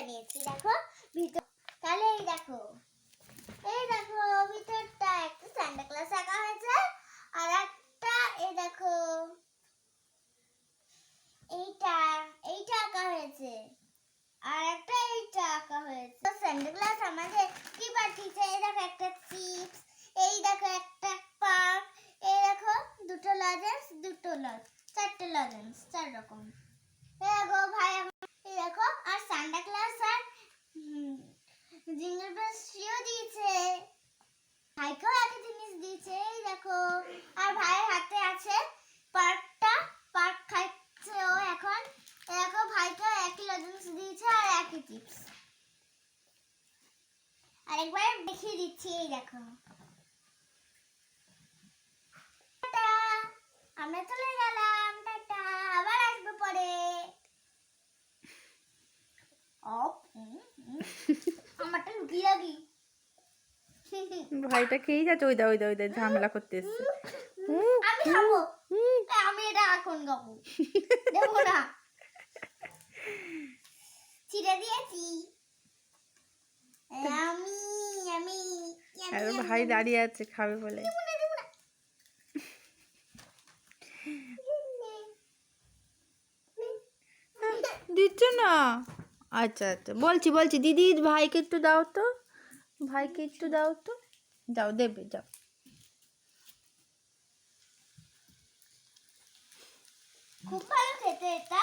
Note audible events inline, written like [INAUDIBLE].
বানিয়েছি, দেখো ভিতর তাহলে এই দেখো। এই দেখো, ভিতরটা একটা সান্টা ক্লাস আঁকা হয়েছে, আর একটা এই দেখো। এইটা এইটা আঁকা হয়েছে, আর একটা এইটা আঁকা হয়েছে। সান্টা ক্লাস আমাদের কি পাঠিয়েছে এই দেখো একটা চিপস এই দেখো একটা পার্ক এই দেখো দুটো লজেন্স, দুটো লজ চারটে লজেন্স, চার রকম। এই দেখো, ভাই বেলস দিয়েছে। ভাইকেও একই জিনিস দিয়েছে এই দেখো। আর ভাইয়ের হাতে আছে পার্কটা পার্ক খাচ্ছে ও এখন। দেখো ভাইকে একই লজেন্স দিয়েছে আর একই চিপস। আরেকবার দেখিয়ে দিচ্ছি এই দেখো। আমরা চলে গেলাম টাটা আবার আসব পরে। অপ। [LAUGHS] আমারটা লুকিয়ে রাখি ভাইটা খেয়েই যাচ্ছে ওই দা ওই দা ওই দা ঝামেলা করতে এসছে। আমি খাব। আমি এটা এখন খাব। দেবো না। ছিঁড়ে দিয়েছি। আমি আমি আর ভাই দাঁড়িয়ে আছে খাবে বলে। দিচ্ছ না। আচ্ছা আচ্ছা। বলছি বলছি, দিদি, ভাইকে একটু দাও তো। ভাইকে একটু দাও তো। যাও, দেবে, যাও। খুব ভালো খেতে এটা।